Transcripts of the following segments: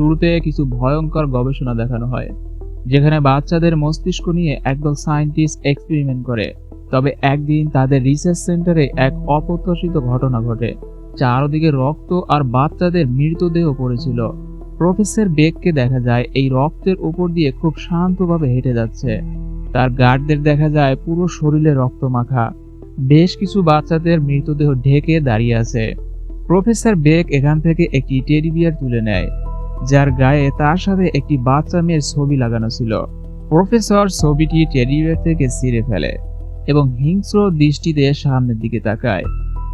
শুরুতে কিছু ভয়ঙ্কর গবেষণা দেখানো হয়, যেখানে বাচ্চাদের মস্তিষ্ক নিয়ে একদল সায়েন্টিস্ট এক্সপেরিমেন্ট করে। তবে একদিন তাদের রিসার্চ সেন্টারে এক অপ্রত্যাশিত ঘটনা ঘটে, চারদিকে রক্ত আর বাচ্চাদের মৃতদেহ পড়েছিল। প্রফেসর বেগকে দেখা যায় এই রক্তের উপর দিয়ে খুব শান্তভাবে হেঁটে যাচ্ছে। তার গার্ডদের দেখা যায় পুরো শরীরে রক্ত মাখা। বেশ কিছু বাচ্চাদের মৃতদেহ ঢেকে দাঁড়িয়ে আছে। প্রফেসর বেগ এখান থেকে একটি টেডি বিয়ার তুলে নেয়। যার গায়ে তার সাথে একটি বাচ্চা মেয়ের ছবি লাগানো ছিল। প্রফেসর ছবিটি টেডি বিয়ার থেকে ছিঁড়ে ফেলে এবং হিংস্র দৃষ্টিতে সামনের দিকে তাকায়।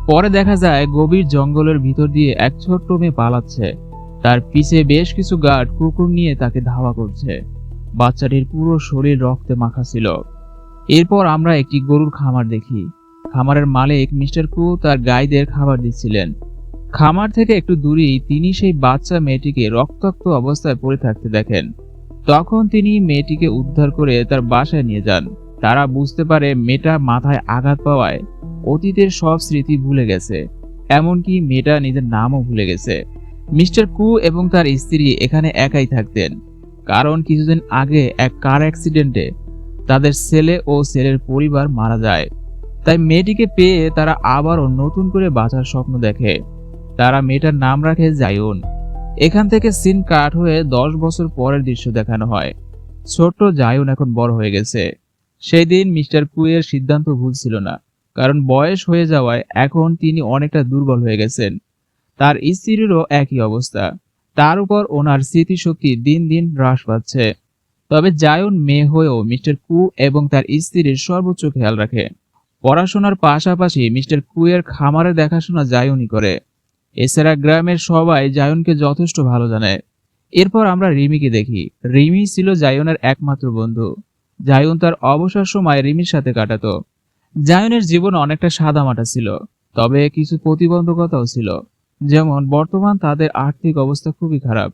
পরে দেখা যায়, গভীর জঙ্গলের ভিতর দিয়ে এক ছোট্ট মেয়ে পালাচ্ছে। তার পিছে বেশ কিছু গার্ড কুকুর নিয়ে তাকে ধাওয়া করছে। বাচ্চাটির পুরো শরীর রক্তে মাখা ছিল। এরপর আমরা একটি গরুর খামার দেখি। খামারের মালিক মিস্টার কু তার গাইদের খাবার দিচ্ছিলেন। খামার থেকে একটু দূরেই তিনি সেই বাচ্চা মেয়েটিকে রক্তাক্ত অবস্থায় পড়ে থাকতে দেখেন। তখন তিনি মেয়েটিকে উদ্ধার করে তার বাসায় নিয়ে যান। তারা বুঝতে পারে মেয়েটা মাথায় আঘাত পাওয়ায় অতীতের সব স্মৃতি ভুলে গেছে। এমনকি মেয়েটা নিজের নামও ভুলে গেছে। মিস্টার কু এবং তার স্ত্রী এখানে একাই থাকতেন। কারণ কিছুদিন আগে এক কার অ্যাক্সিডেন্টে তাদের ছেলে ও ছেলের পরিবার মারা যায়। তাই মেয়েটিকে পেয়ে তারা আবারও নতুন করে বাঁচার স্বপ্ন দেখে। তারা মেয়েটার নাম রাখে জায়ুন। এখান থেকে সিন কাট হয়ে দশ বছর পরের দৃশ্য দেখানো হয়। ছোট্ট জায়ুন এখন বড় হয়ে গেছে। সেই দিন মিস্টার কুয়ের সিদ্ধান্ত ভুল ছিল না, কারণ বয়স হয়ে যাওয়ায় এখন তিনি অনেকটা দুর্বল হয়ে গেছেন। তার স্ত্রীরও একই অবস্থা। তার উপর ওনার স্মৃতিশক্তি দিন দিন হ্রাস পাচ্ছে। তবে জায়ন মেয়ে হয়েও মিস্টার কু এবং তার স্ত্রীর সর্বোচ্চ খেয়াল রাখে। পড়াশোনার পাশাপাশি মিস্টার কুয়ের খামারে দেখাশোনা জায়নই করে। এছাড়া গ্রামের সবাই জায়নকে যথেষ্ট ভালো জানে। এরপর আমরা রিমিকে দেখি। রিমি ছিল জায়নের একমাত্র বন্ধু। জায়ন তার অবসর সময় রিমির সাথে কাটাতো। জায়নের জীবন অনেকটা সাদামাটা ছিল, তবে কিছু প্রতিবন্ধকতাও ছিল। যেমন, বর্তমান তাদের আর্থিক অবস্থা খুবই খারাপ।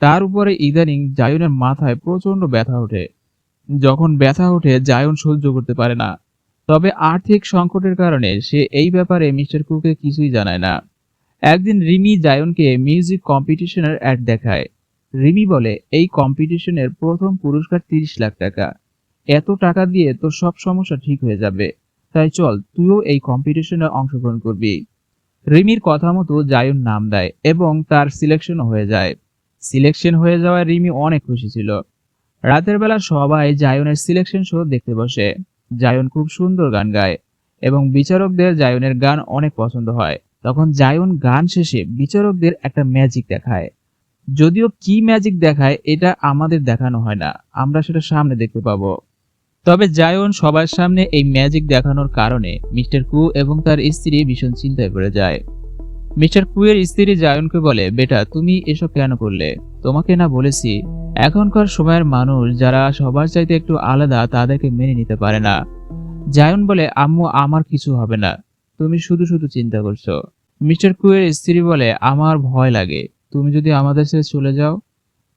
তার উপরে ইদানিং জায়নের মাথায় প্রচণ্ড ব্যথা ওঠে। যখন ব্যথা ওঠে, জায়ন সহ্য করতে পারে না। তবে আর্থিক সংকটের কারণে সে এই ব্যাপারে মিস্টার কুকে কিছুই জানায় না। একদিন রিমি জায়নকে মিউজিক কম্পিটিশনের অ্যাড দেখায়। রিমি বলে, এই কম্পিটিশনের প্রথম পুরস্কার তিরিশ লাখ টাকা। এত টাকা দিয়ে তোর সব সমস্যা ঠিক হয়ে যাবে। তাই চল, তুইও এই কম্পিটিশনে অংশগ্রহণ করবি। রিমির কথা মতো জায়ন নাম দেয় এবং তার সিলেকশনও হয়ে যায়। সিলেকশন হয়ে যাওয়ায় রিমি অনেক খুশি ছিল। রাতের বেলা সবাই জায়নের সিলেকশন শো দেখতে বসে। জায়ন খুব সুন্দর গান গায় এবং বিচারকদের জায়নের গান অনেক পছন্দ হয়। তখন জায়ন গান শেষে বিচারকদের একটা ম্যাজিক দেখায়। যদিও কি ম্যাজিক দেখায়, এটা আমাদের দেখানো হয় না। আমরা সেটা সামনে দেখতে পাবো। তবে জায়ন সবার সামনে এই ম্যাজিক দেখানোর কারণে মিস্টার কু এবং তার স্ত্রী ভীষণ চিন্তায় পড়ে যায়। মিস্টার কুয়ের স্ত্রী জায়নকে বলে, বেটা, তুমি এসব কেন করলে? তোমাকে না বলেছি, এখনকার সময়ের মানুষ যারা সবার চাইতে একটু আলাদা তাদেরকে মেনে নিতে পারে না। জায়ন বলে, আম্মু, আমার কিছু হবে না। তুমি শুধু শুধু চিন্তা করছ। মিস্টার কুয়ের স্ত্রী বলে আমার ভয় লাগে। তুমি যদি আমাদের ছেড়ে চলে যাও।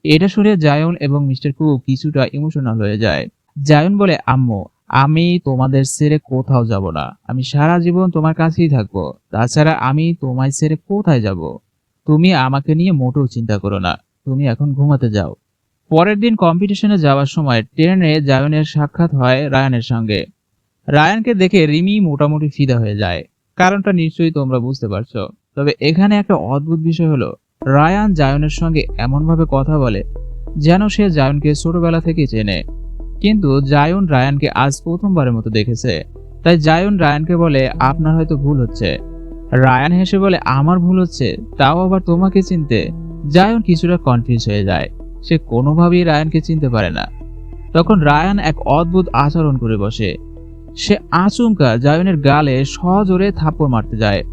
এটা শুনে জায়ন এবং মিস্টার কু কিছুটা ইমোশনাল হয়ে যায়। জায়ন বলে, আম্মু, আমি তোমাদের ছেড়ে কোথাও যাব না। আমি সারা জীবন তোমার কাছেই থাকব। তাছাড়া আমি তোমায় ছেড়ে কোথায় যাব? তুমি আমাকে নিয়ে মোটেও চিন্তা করো না। তুমি এখন ঘুমাতে যাও। পরের দিন কম্পিটিশনে যাওয়ার সময় ট্রেনে জায়নের সাক্ষাৎ হয় রায়ানের সঙ্গে। রায়ানকে দেখে রিমি মোটামুটি ফিদা হয়ে যায়। কারণটা নিশ্চয়ই তোমরা বুঝতে পারছ। তবে এখানে একটা অদ্ভুত বিষয় হলো, রায়ান জায়নের সঙ্গে এমনভাবে কথা বলে যেন সে জায়নকে ছোটবেলা থেকে চেনে। কিন্তু জায়ন রায়ানকে আজ প্রথমবারের মতো দেখেছে। তাই জায়ন রায়ানকে বলে, আপনার হয়তো ভুল হচ্ছে। রায়ান হেসে বলে, আমার ভুল হচ্ছে? তাও আবার তোমাকে চিনতে? জায়ন কিছুটা কনফিউজ হয়ে যায়। সে কোনোভাবেই রায়ানকে চিনতে পারে না। তখন রায়ান এক অদ্ভুত আচরণ করে বসে। সে আচমকা জায়নের গালে সজোরে থাপ্পড় মারতে যায়।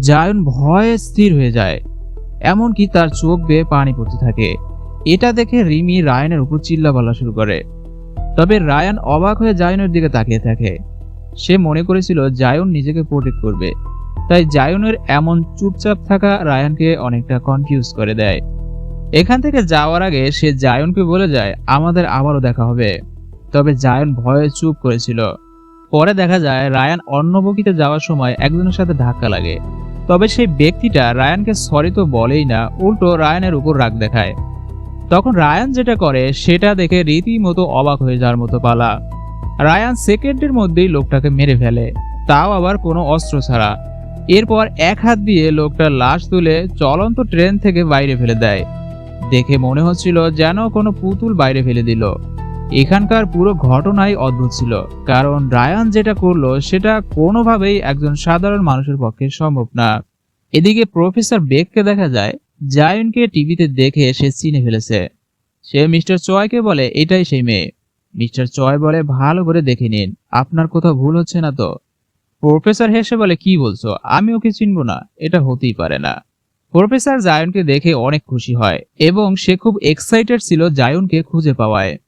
জায়ন ভয়ে স্থির হয়ে যায়। এমনকি তার চোখ বেয়ে পানি পড়তে থাকে। এটা দেখে রিমি রায়ানের উপর চিল্লা বলা শুরু করে। তবে রায়ান অবাক হয়ে জায়নের দিকে তাকিয়ে থাকে। সে মনে করেছিল জায়ন নিজেকে প্রোটেক্ট করবে। তাই জায়নের এমন চুপচাপ থাকা রায়ানকে অনেকটা কনফিউজ করে দেয়। এখান থেকে যাওয়ার আগে সে জায়নকে বলে যায়, আমাদের আবারও দেখা হবে। তবে জায়ন ভয়ে চুপ করেছিল। পরে দেখা যায় রায়ান অন্য বগিতে যাওয়ার সময় একজনের সাথে ধাক্কা লাগে। তবে সেই ব্যক্তিটা রায়ানকে সরি তো বলেই না, উল্টো রায়ানের উপর রাগ দেখায়। তখন রায়ান যেটা করে, সেটা দেখে রীতিমতো অবাক হয়ে যাওয়ার মতো পালা। রায়ান সেকেন্ডের মধ্যেই লোকটাকে মেরে ফেলে, তাও আবার কোনো অস্ত্র ছাড়া। এরপর এক হাত দিয়ে লোকটার লাশ তুলে চলন্ত ট্রেন থেকে বাইরে ফেলে দেয়। দেখে মনে হচ্ছিল যেন কোনো পুতুল বাইরে ফেলে দিল। এখানকার পুরো ঘটনাই অদ্ভুত ছিল। কারণ রায়ান যেটা করল, সেটা কোনোভাবেই একজন সাধারণ মানুষের পক্ষে সম্ভব না। এদিকে প্রফেসর বেককে দেখা যায়, জায়নকে টিভিতে দেখে সে চিনে ফেলেছে। সে মিস্টার চয়কে বলে, এটাই সেই মেয়ে। মিস্টার চয় বলে, ভালো করে দেখে নিন, আপনার কোথাও ভুল হচ্ছে না তো? প্রফেসর হেসে বলে, কি বলছো? আমি ওকে চিনব না, এটা হতেই পারে না। প্রফেসর জায়নকে দেখে অনেক খুশি হয়, এবং সে খুব এক্সাইটেড ছিল জায়নকে খুঁজে পাওয়ায়।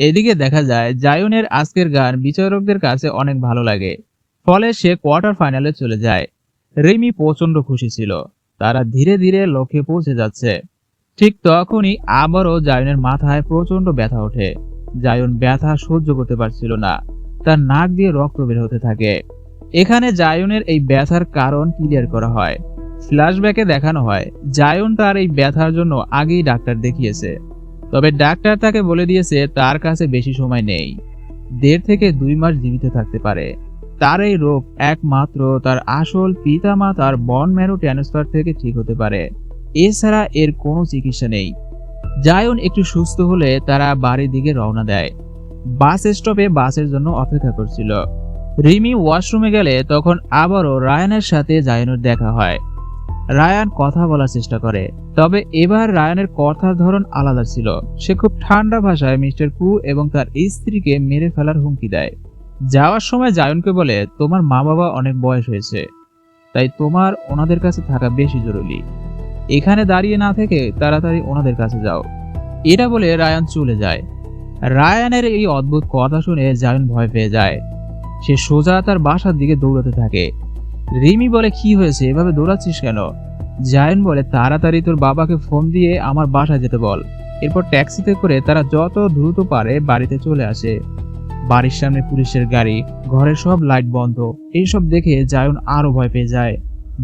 এদিকে দেখা যায়, জায়নের আজকের গান বিচারকদের কাছে অনেক ভালো লাগে। ফলে সে কোয়ার্টার ফাইনালে চলে যায়। রেমি প্রচণ্ড খুশি ছিল। তারা ধীরে ধীরে লক্ষ্যে পৌঁছে যাচ্ছে। ঠিক তখনই আবারও জায়নের মাথায় প্রচণ্ড ব্যথা ওঠে। জায়ন ব্যথা সহ্য করতে পারছিল না। তার নাক দিয়ে রক্ত বের হতে থাকে। এখানে জায়নের এই ব্যথার কারণ ক্লিয়ার করা হয়। ফ্ল্যাশব্যাকে দেখানো হয়, জায়ন তার এই ব্যথার জন্য আগেই ডাক্তার দেখিয়েছে। তবে ডাক্তার তাকে বলে দিয়েছে তার কাছে বেশি সময় নেই। দেড় থেকে দুই মাস জীবিত থাকতে পারে। তার এই রোগ একমাত্র তার আসল পিতামাতার বন ম্যারো ট্রান্সফার থেকে ঠিক হতে পারে। এছাড়া এর কোনো চিকিৎসা নেই। জায়ন একটু সুস্থ হলে তারা বাড়ির দিকে রওনা দেয়। বাস স্টপে বাসের জন্য অপেক্ষা করছিল। রিমি ওয়াশরুমে গেলে তখন আবারও রায়ানের সাথে জায়নের দেখা হয়। রায়ান কথা বলার চেষ্টা করে। তবে এবার রায়ানের কথার ধরন আলাদা ছিল। সে খুব ঠান্ডা ভাষায় মিস্টার কু এবং তার স্ত্রীকে মেরে ফেলার হুমকি দেয়। যাওয়ার সময় জায়নকে বলে, তোমার মা বাবা অনেক বয়স হয়েছে, তাই তোমার ওনাদের কাছে থাকা বেশি জরুরি। এখানে দাঁড়িয়ে না থেকে তাড়াতাড়ি ওনাদের কাছে যাও। এটা বলে রায়ান চলে যায়। রায়ানের এই অদ্ভুত কথা শুনে জায়ন ভয় পেয়ে যায়। সে সোজা তার বাসার দিকে দৌড়াতে থাকে। রিমি বলে, কি হয়েছে? এভাবে দৌড়াচ্ছিস কেন? জায়ন বলে, তাড়াতাড়ি তোর বাবাকে ফোন দিয়ে আমার বাসায় যেতে বল। এরপর ট্যাক্সিতে করে তারা যত দ্রুত পারে বাড়িতে চলে আসে। বাড়ির সামনে পুলিশের গাড়ি, ঘরের সব লাইট বন্ধ, এইসব দেখে জায়ন আরও ভয় পেয়ে যায়।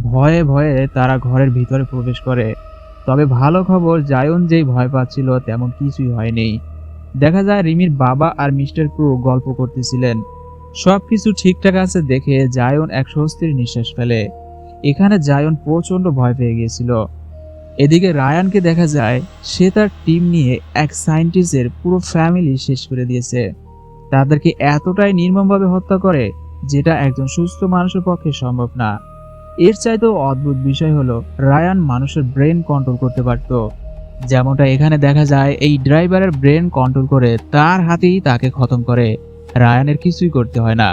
ভয়ে ভয়ে তারা ঘরের ভিতরে প্রবেশ করে। তবে ভালো খবর, জায়ন যেই ভয় পাচ্ছিল তেমন কিছুই হয়নি। দেখা যায় রিমির বাবা আর মিস্টার ক্রু গল্প করতেছিলেন। সবকিছু ঠিকঠাক আছে দেখে জায়ন এক স্বস্তির নিঃশ্বাস ফেলে। এখানে জায়ন প্রচণ্ড ভয় পেয়ে গিয়েছিল। এদিকে রায়ানকে দেখা যায়, সে তার টিম নিয়ে এক সায়েন্টিস্টের পুরো ফ্যামিলি শেষ করে দিয়েছে। তাদেরকে এতটাই নির্মমভাবে হত্যা করে, যেটা একজন সুস্থ মানুষের পক্ষে সম্ভব না। এর চাইতেও অদ্ভুত বিষয় হলো, রায়ান মানুষের ব্রেন কন্ট্রোল করতে পারত। যেমনটা এখানে দেখা যায়, এই ড্রাইভারের ব্রেন কন্ট্রোল করে তার হাতেই তাকে খতম করে। রায়ানের কিছুই করতে হয় না।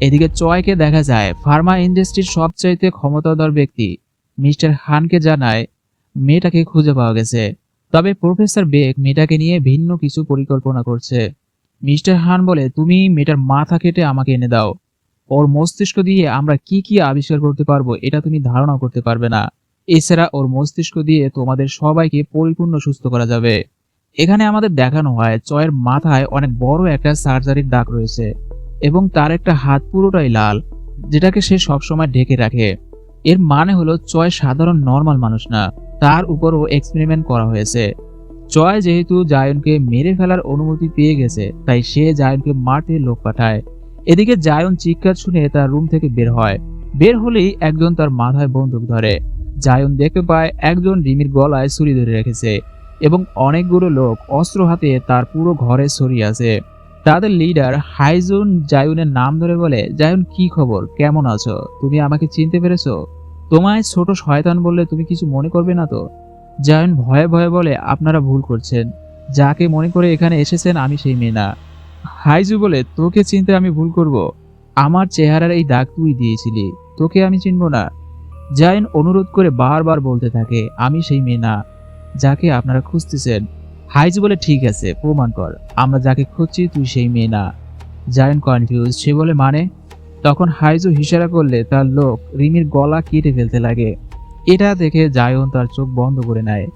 এদিকে চয়কে দেখা যায়, ফার্মা ইন্ডাস্ট্রির সবচাইতে ক্ষমতাধর ব্যক্তি। মিস্টার খানকে জানায়, মেয়েটাকে খুঁজে পাওয়া গেছে। তবে প্রফেসর বেগ মেয়েটাকে নিয়ে ভিন্ন কিছু পরিকল্পনা করছে। মিস্টার হান বলে, তুমি মেয়েটার মাথা কেটে আমাকে এনে দাও। ওর মস্তিষ্ক দিয়ে আমরা কি কি আবিষ্কার করতে পারব এটা তুমি ধারণা করতে পারবে না। এছাড়া ওর মস্তিষ্ক দিয়ে তোমাদের সবাইকে পরিপূর্ণ সুস্থ করা যাবে। এখানে আমাদের দেখানো হয় চয়ের মাথায় অনেক বড় একটা সার্জারির দাগ রয়েছে এবং তার একটা হাত পুরোটাই লাল, যেটাকে সে সবসময় ঢেকে রাখে। এর মানে হলো চয় সাধারণ নর্মাল মানুষ না, তার উপরও এক্সপেরিমেন্ট করা হয়েছে। জয় যেহেতু জায়নকে মেরে ফেলার অনুমতি পেয়ে গেছে, তাই সে জায়নকে মারতে লোক পাঠায়। এদিকে জায়ন চিৎকার শুনে তার রুম থেকে বের হয়। বের হলেই একজন তার মাথায় বন্দুক ধরে। জায়ন দেখতে পায় একজন রিমির গলায় ছুরি ধরে রেখেছে। এবং অনেকগুলো লোক অস্ত্র হাতে তার পুরো ঘরে ছড়িয়ে আছে। তাদের লিডার হাইজুন জায়ুনের নাম ধরে বলে, জায়ুন, কি খবর? কেমন আছো? তুমি আমাকে চিনতে পেরেছ? তোমায় ছোট শয়তান বললে তুমি কিছু মনে করবে না তো? জায়ন ভয়ে ভয়ে বলে, আপনারা ভুল করছেন। যাকে মনে করে এখানে এসেছেন আমি সেই মেয়ে না। হাইজু বলে, তোকে চিনতে আমি ভুল করব। আমার চেহারার এই দাগ তুই দিয়েছিলি। তোকে আমি চিনব না। জায়ন অনুরোধ করে বারবার বলতে থাকে, আমি সেই মেয়ে না। যাকে আপনারা খুঁজতেছেন। হাইজু বলে ঠিক আছে, প্রমাণ কর। আমরা যাকে খুঁজছি তুই সেই মেয়ে না। জায়ন কনফিউজ সে বলে মানে? তখন হাইজু ইশারা করলে তার লোক রিমির গলা কেটে ফেলতে লাগে। এটা দেখে জায়ন তার চোখ বন্ধ করে নেয়।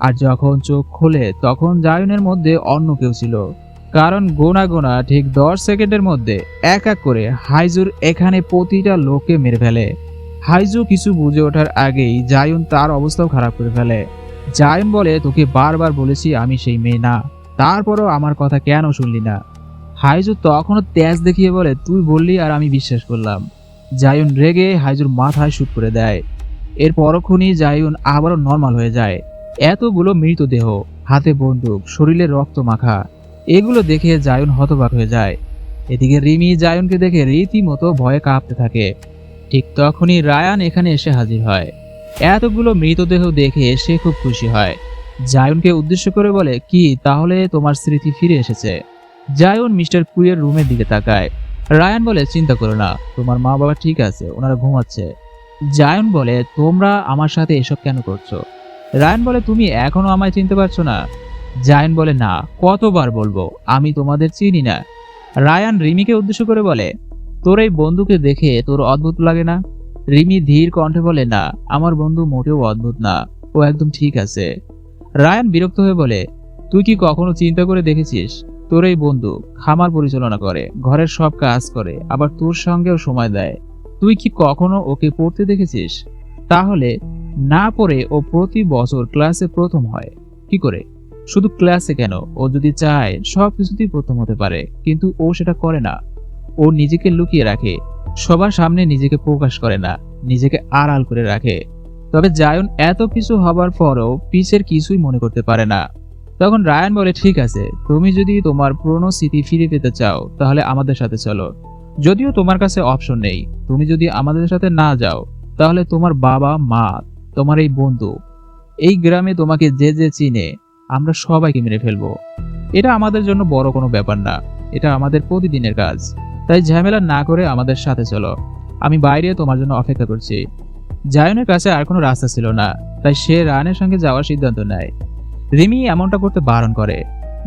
আর যখন চোখ খোলে, তখন জায়নের মধ্যে অন্য কেউ ছিল। কারণ গোনা গোনা ঠিক দশ সেকেন্ডের মধ্যে এক এক করে হাইজুর এখানে প্রতিটা লোককে মেরে ফেলে। হাইজু কিছু বুঝে ওঠার আগেই জায়ন তার অবস্থাও খারাপ করে ফেলে। জায়ন বলে, তোকে বারবার বলেছি আমি সেই মেয়ে না। তারপরও আমার কথা কেন শুনলি না? হাইজু তখনও তেজ দেখিয়ে বলে, তুই বললি আর আমি বিশ্বাস করলাম। জায়ুন রেগে হাইজুর মাথায় শুট করে দেয়। এর পরক্ষণই জায়ুন আবারও নর্মাল হয়ে যায়। এতগুলো মৃতদেহ হাতে বন্দুক, শরীরে রক্ত মাখা, এগুলো দেখে জায়ুন হতবাক হয়ে যায়। এদিকে রিমি জায়নকে দেখে রীতিমতো ভয়ে কাঁপতে থাকে। ঠিক তখনই রায়ান এখানে এসে হাজির হয়। এতগুলো মৃতদেহ দেখে সে খুব খুশি হয়। জায়নকে উদ্দেশ্য করে বলে, কি, তাহলে তোমার স্মৃতি ফিরে এসেছে? জায়ন মিস্টার কুইয়ের রুমের দিকে তাকায়। রায়ান বলে, চিন্তা করো না, তোমার মা বাবা ঠিক আছে, ওনারা ঘুমাচ্ছে। জায়ন বলে, তোমরা আমার সাথে এসব কেন করছ? রায়ান বলে, তুমি এখনও আমায় চিনতে পারছ না। জায়ন বলে, না, কতবার বলব, আমি তোমাদের চিনি না। রায়ান রিমিকে উদ্দেশ্য করে বলে, তোর এই বন্ধুকে দেখে তোর অদ্ভুত লাগে না? রিমি ধীর কণ্ঠে বলে, না, আমার বন্ধু মোটেও অদ্ভুত না। ও একদম ঠিক আছে। রায়ান বিরক্ত হয়ে বলে, তুই কি কখনো চিন্তা করে দেখেছিস? তোর এই বন্ধু খামার পরিচালনা করে, ঘরের সব কাজ করে, আবার তোর সঙ্গেও সময় দেয়। তুই কি কখনো ওকে পড়তে দেখেছিস? তাহলে না পড়ে ও প্রতি বছর ক্লাসে প্রথম হয়। কি করে? শুধু ক্লাসে কেন? ও যদি চায় সব কিছুতেই প্রথম হতে পারে, কিন্তু ও সেটা করে না। ও নিজেকে লুকিয়ে রাখে সবার সামনে নিজেকে প্রকাশ করে না, নিজেকে আড়াল করে রাখে। তবে জায়ন এত কিছু হবার পরও পিসের কিছুই মনে করতে পারে না। তখন রায়ান বলে, ঠিক আছে, তুমি যদি তোমার পুরনো স্মৃতি ফিরে পেতে চাও, তাহলে আমাদের সাথে চলো। যদিও তোমার কাছে অপশন নেই, তুমি যদি আমাদের সাথে না যাও, তাহলে তোমার বাবা, মা, তোমার এই বন্ধু, এই গ্রামে তোমাকে যে যে চিনে, আমরা সবাইকে মেরে ফেলব। এটা আমাদের জন্য বড় কোনো ব্যাপার না, এটা আমাদের প্রতিদিনের কাজ। তাই ঝামেলা না করে আমাদের সাথে চলো। আমি বাইরে তোমার জন্য অপেক্ষা করছি। জায়নের কাছে আর কোনো রাস্তা ছিল না, তাই সে রানের সঙ্গে যাওয়ার সিদ্ধান্ত নেয়। রিমি এমনটা করতে বারণ করে।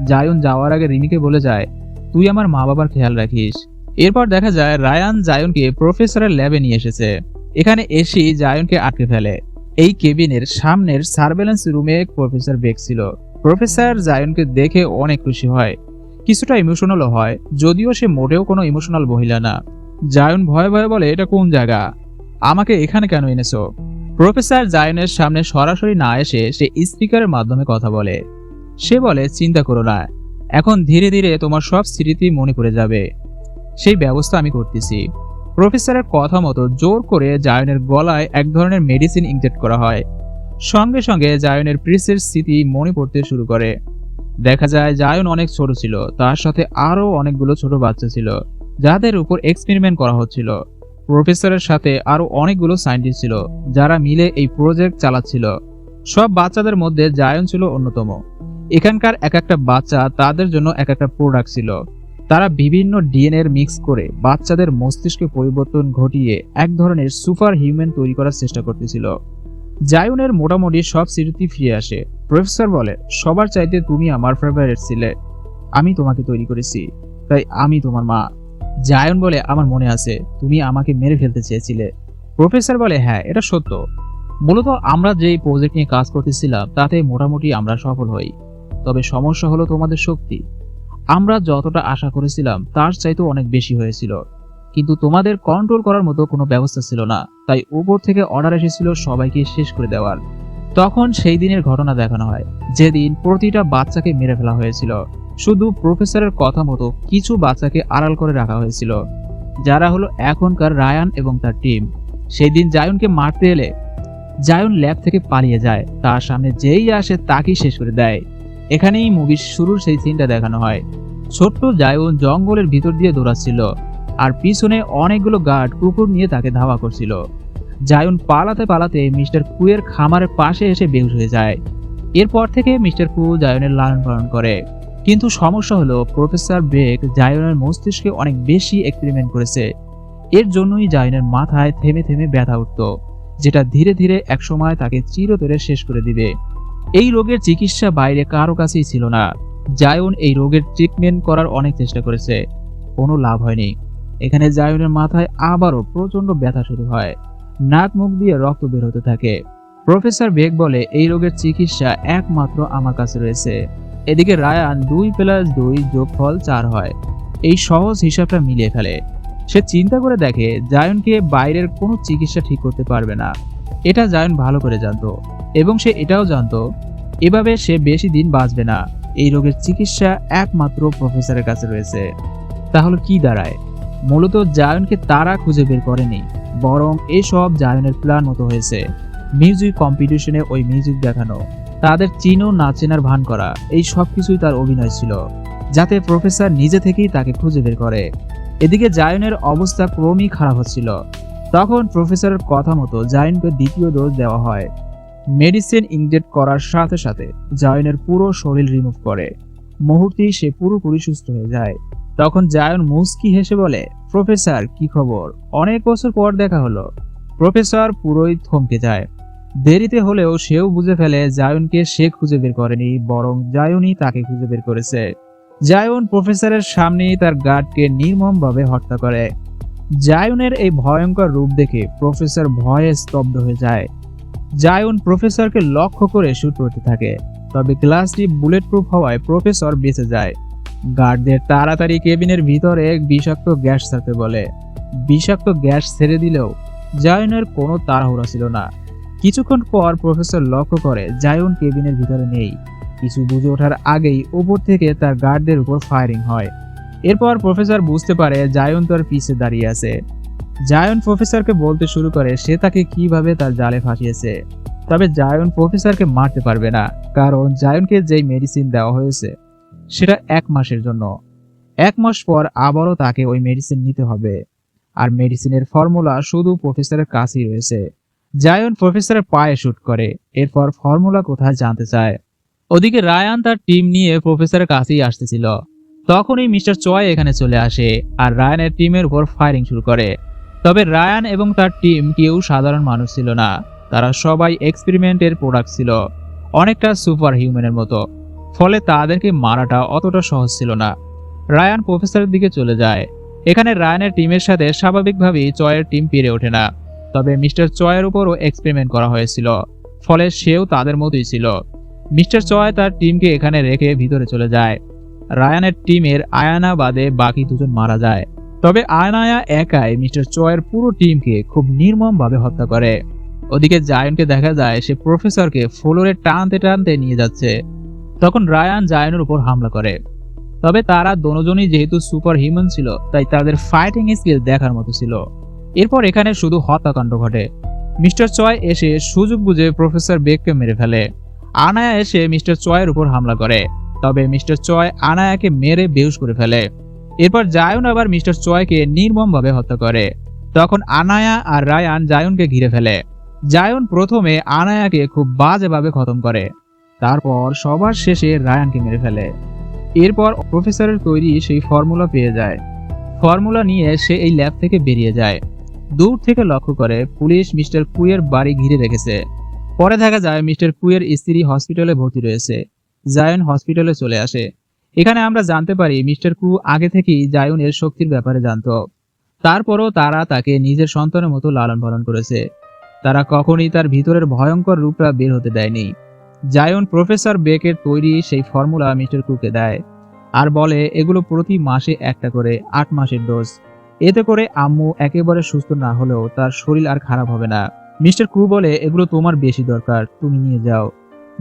জায়ন যাওয়ার আগে রিমিকে বলে যায়, তুই আমার মা বাবার খেয়াল রাখিস। এরপর দেখা যায়, রায়ান জায়নকে প্রফেসরের ল্যাবে নিয়ে এসেছে। এখানে এসেই জায়নকে আটকে ফেলে। এই কেবিনের সামনের সার্ভেলেন্স রুমে প্রফেসর বেক ছিল। প্রফেসর জায়নকে দেখে অনেক খুশি হয়। কিছুটা ইমোশনালও হয়, যদিও সে মোটেও কোনো ইমোশনাল মহিলা না। জায়ন ভয়ে ভয়ে বলে, এটা কোন জায়গা? আমাকে এখানে কেন এনেছো? প্রফেসর জায়নের সামনে সরাসরি না এসে সে স্পিকারের মাধ্যমে কথা বলে। সে বলে, চিন্তা করো না, এখন ধীরে ধীরে তোমার সব স্মৃতি মনে পড়ে যাবে। সেই ব্যবস্থা আমি করতেছি। প্রফেসরের কথা মতো জোর করে জায়নের গলায় এক ধরনের মেডিসিন ইনজেক্ট করা হয়। সঙ্গে সঙ্গে জায়নের প্রিসের স্মৃতি মনে পড়তে শুরু করে। দেখা যায় জায়ন অনেক ছোট ছিল, তার সাথে আরও অনেকগুলো ছোট বাচ্চা ছিল, যাদের উপর এক্সপেরিমেন্ট করা হচ্ছিল। প্রফেসরের সাথে আরও অনেকগুলো সায়েন্টিস্ট ছিল, যারা মিলে এই প্রজেক্ট চালাচ্ছিল। সব বাচ্চাদের মধ্যে জায়ন ছিল অন্যতম। এখানকার এক একটা বাচ্চা তাদের জন্য এক একটা প্রোডাক্ট ছিল। তারা বিভিন্ন ডিএনএর মিক্স করে বাচ্চাদের মস্তিষ্কে পরিবর্তন ঘটিয়ে এক ধরনের সুপার হিউম্যান তৈরি করার চেষ্টা করতেছিল। জায়নের মোটামুটি সব স্মৃতি ফিরে আসে। প্রফেসর বলে, সবার চাইতে তুমি আমার ফেভারিট ছিলে। আমি তোমাকে তৈরি করেছি, তাই আমি তোমার মা। জায়ন বলে, আমার মনে আছে, তুমি আমাকে মেরে ফেলতে চেয়েছিলে। প্রফেসর বলে হ্যাঁ এটা সত্য। মূলত আমরা যেই প্রজেক্ট নিয়ে কাজ করতেছিলাম, তাতে মোটামুটি আমরা সফল হই। তবে সমস্যা হলো তোমাদের শক্তি। আমরা যতটা আশা করেছিলাম, তার চাইতেও অনেক বেশি হয়েছিল। কিন্তু তোমাদের কন্ট্রোল করার মতো কোনো ব্যবস্থা ছিল না। তাই উপর থেকে অর্ডার এসেছিল সবাইকে শেষ করে দেওয়ার। তখন সেই দিনের ঘটনা দেখানো হয়, যেদিন প্রতিটা বাচ্চাকে মেরে ফেলা হয়েছিল। শুধু প্রফেসরের কথা মতো কিছু বাচ্চাকে আড়াল করে রাখা হয়েছিল। যারা হলো এখনকার রায়ান এবং তার টিম সেই দিন জায়নকে মারতে এলে জায়ন ল্যাব থেকে পালিয়ে যায়। তার সামনে যেই আসে তাকেই শেষ করে দেয়। এখানেই মুভির শুরুর সেই সিনটা দেখানো হয়। ছোট্ট জায়ন জঙ্গলের ভিতর দিয়ে দৌড়াচ্ছিল। আর পিছনে অনেকগুলো গার্ড কুকুর নিয়ে তাকে ধাওয়া করছিল। জায়ন পালাতে পালাতে মিস্টার কুয়ের খামারের পাশে এসে বেহুশ হয়ে যায়। এরপর থেকে মিস্টার কু জায়নের লালন পালন করে। কিন্তু সমস্যা হলো, প্রফেসর বেক জায়নের মস্তিষ্কে অনেক বেশি এক্সপেরিমেন্ট করেছে। এর জন্যই জায়নের মাথায় থেমে থেমে ব্যথা উঠত, যেটা ধীরে ধীরে একসময় তাকে চিরতরে শেষ করে দিবে। এই রোগের চিকিৎসা বাইরে কারও কাছেই ছিল না। জায়ন এই রোগের ট্রিটমেন্ট করার অনেক চেষ্টা করেছে। কোনো লাভ হয়নি। এখানে জায়নের মাথায় আবারও প্রচণ্ড ব্যথা শুরু হয়। নাক মুখ দিয়ে রক্ত বের হতে থাকে। প্রফেসর বেগ বলে, এই রোগের চিকিৎসা একমাত্র আমার কাছে রয়েছে। এদিকে রায়ান দুই প্লাস দুই যোগফল চার হয়। এই সহজ হিসাবটা মিলিয়ে ফেলে। সে চিন্তা করে দেখে, জায়নকে বাইরের কোনো চিকিৎসা ঠিক করতে পারবে না। এটা জায়ন ভালো করে জানতো এবং সে এটাও জানতো, এভাবে সে বেশি দিন বাঁচবে না। এই রোগের চিকিৎসা একমাত্র প্রফেসরের কাছে রয়েছে। তাহলে কি দাঁড়ায়? মূলত জায়নকে তারা খুঁজে বের করেনি, বরং এসব জায়নের প্ল্যান মতো হয়েছে। মিউজিক কম্পিটিশনে ওই মিউজিক দেখানো, তাদের চিনো না চেনার ভান করা, এই সব কিছুই তার অভিনয় ছিল, যাতে প্রফেসর নিজে থেকেই তাকে খুঁজে বের করে। এদিকে জায়নের অবস্থা ক্রমেই খারাপ হচ্ছিল। তখন প্রফেসরের কথা মতো জায়নকে দ্বিতীয় ডোজ দেওয়া হয়। মেডিসিন ইনজেক্ট করার সাথে সাথে জায়নের পুরো শরীর রিমুভ করে। মুহূর্তেই সে পুরোপুরি সুস্থ হয়ে যায়। তখন জায়ন মুস্কি হেসে বলে, প্রফেসর, কি খবর? অনেক বছর পর দেখা হলো। প্রফেসর পুরোই থমকে যায়। দেরিতে হলেও সেও বুঝে ফেলে জায়নকে সে খুঁজে বের করেনি, বরং জায়নই তাকে খুঁজে বের করেছে। জায়ন প্রফেসরের সামনেই তার গার্ডকে নির্মমভাবে হত্যা করে। জায়নের এই ভয়ঙ্কর রূপ দেখে প্রফেসর ভয়ে স্তব্ধ হয়ে যায়। জায়ন প্রফেসরকে লক্ষ্য করে শুট করতে থাকে, তবে গ্লাসটি বুলেট প্রুফ হওয়ায় প্রফেসর বেঁচে যায়। গার্ডদের তাড়াতাড়ি কেবিনের ভিতরে বিষাক্ত গ্যাস ছাড়তে বলে। বিষাক্ত গ্যাস ছেড়ে দিলেও জায়নের কোনো তাড়াহুড়া ছিল না। কিছুক্ষণ পর প্রফেসর লক্ষ্য করে জায়ন কেবিনের ভিতরে নেই। কিছু বুঝে ওঠার আগেই উপর থেকে তার গার্ডদের উপর ফায়ারিং হয়। এরপর প্রফেসর বুঝতে পারে জায়ন তার পিছে দাঁড়িয়ে আছে। জায়ন প্রফেসরকে বলতে শুরু করে সে তাকে কীভাবে তার জালে ফাঁসিয়েছে। তবে জায়ন প্রফেসরকে মারতে পারবে না, কারণ জায়নকে যেই মেডিসিন দেওয়া হয়েছে সেটা এক মাসের জন্য। এক মাস পর আবারও তাকে ওই মেডিসিন নিতে হবে। আর মেডিসিনের ফর্মুলা শুধু প্রফেসরের কাছেই রয়েছে। জায়ন প্রফেসরের পায়ে শুট করে। এরপর ফর্মুলা কোথায় জানতে চায়? ওদিকে রায়ান তার টিম নিয়ে প্রফেসরের কাছেই আসতেছিল। তখনই মিস্টার চয় এখানে চলে আসে আর রায়ানের টিমের উপর ফায়ারিং শুরু করে। তবে রায়ান এবং তার টিম কেউ সাধারণ মানুষ ছিল না। তারা সবাই এক্সপেরিমেন্টের প্রোডাক্ট ছিল। অনেকটা সুপার হিউম্যানের মতো। ফলে তাদেরকে মারাটা অতটা সহজ ছিল না। রায়ান প্রফেসরের দিকে চলে যায়। এখানে রায়ানের টিমের সাথে স্বাভাবিকভাবেই চয়ের টিম পেরে ওঠে না। তবে মিস্টার চয়ের উপরও এক্সপেরিমেন্ট করা হয়েছিল, ফলে সেও তাদের মতোই ছিল। মিস্টার চয় তার টিমকে এখানে রেখে ভিতরে চলে যায়। রায়ানের টিমের আয়ানা বাদে বাকি দুজন মারা যায়। তবে আয়নায়া একাই মিস্টার চয়ের পুরো টিমকে খুব নির্মমভাবে হত্যা করে। ওদিকে জায়নকে দেখা যায় সে প্রফেসরকে ফ্লোরে টানতে টানতে নিয়ে যাচ্ছে। তখন রায়ান জায়নের উপর হামলা করে। তবে তারা দোনোজনই যেহেতু সুপার হিউম্যান ছিল, তাই তাদের ফাইটিং স্কিল দেখার মতো ছিল। এরপর এখানে শুধু হত্যাকাণ্ড ঘটে। মিস্টার চয় এসে সুযোগ বুঝে প্রফেসর বেগকে মেরে ফেলে। আনায়া এসে মিস্টার চয়ের উপর হামলা করে। তবে মিস্টার চয় আনায়াকে মেরে বেহুশ করে ফেলে। এরপর জায়ন আবার মিস্টার চয়কে নির্মমভাবে হত্যা করে। তখন আনায়া আর রায়ান জায়নকে ঘিরে ফেলে। জায়ন প্রথমে আনায়াকে খুব বাজেভাবে খতম করে। তারপর সবার শেষে রায়ানকে মেরে ফেলে। এরপর প্রফেসরের তৈরি সেই ফর্মুলা পেয়ে যায়। ফর্মুলা নিয়ে সে এই ল্যাব থেকে বেরিয়ে যায়। দূর থেকে লক্ষ্য করে পুলিশ মিস্টার কুয়ের বাড়ি ঘিরে রেখেছে। পরে দেখা যায় মিস্টার কুয়ের স্ত্রী হসপিটালে ভর্তি রয়েছে। জায়ন হসপিটালে চলে আসে। এখানে আমরা জানতে পারি মিস্টার কু আগে থেকেই জায়নের শক্তির ব্যাপারে জানতো। তারপরও তারা তাকে নিজের সন্তানের মতো লালন পালন করেছে। তারা কখনই তার ভিতরের ভয়ঙ্কর রূপটা বের হতে দেয়নি। জায়ন প্রফেসর বেকের তৈরি সেই ফর্মুলা মিস্টার কুকে দেয় আর বলে, এগুলো প্রতি মাসে একটা করে, আট মাসের ডোজ এতে করে আম্মু একেবারে সুস্থ না হলেও তার শরীর আর খারাপ হবে না। মিস্টার কু বলে, এগুলো তোমার বেশি দরকার, তুমি নিয়ে যাও।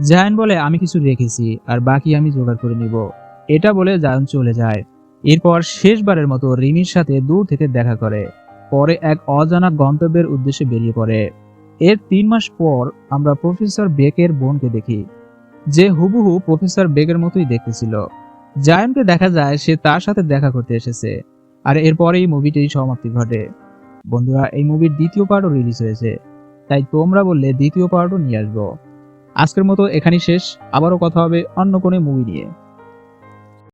জায়ন বলে, আমি কিছু রেখেছি আর বাকি আমি জোগাড় করে নিব। এটা বলে জায়ন চলে যায়। এরপর শেষবারের মতো রিমির সাথে দূর থেকে দেখা করে। পরে এক অজানা গন্তব্যের উদ্দেশ্যে বেরিয়ে পড়ে। এর তিন মাস পর আমরা প্রফেসর বেকের বোনকে দেখি, যে হুবহু প্রফেসর বেকের মতোই দেখতেছিল। জায়নকে দেখা যায় সে তার সাথে দেখা করতে এসেছে, আর এরপরেই মুভিটির সমাপ্তি ঘটে। বন্ধুরা, এই মুভির দ্বিতীয় পার্টও রিলিজ হয়েছে, তাই তোমরা বললে দ্বিতীয় পার্টও নিয়ে আসব। আজকের মতো এখানেই শেষ, আবারও কথা হবে অন্য কোনো মুভি নিয়ে।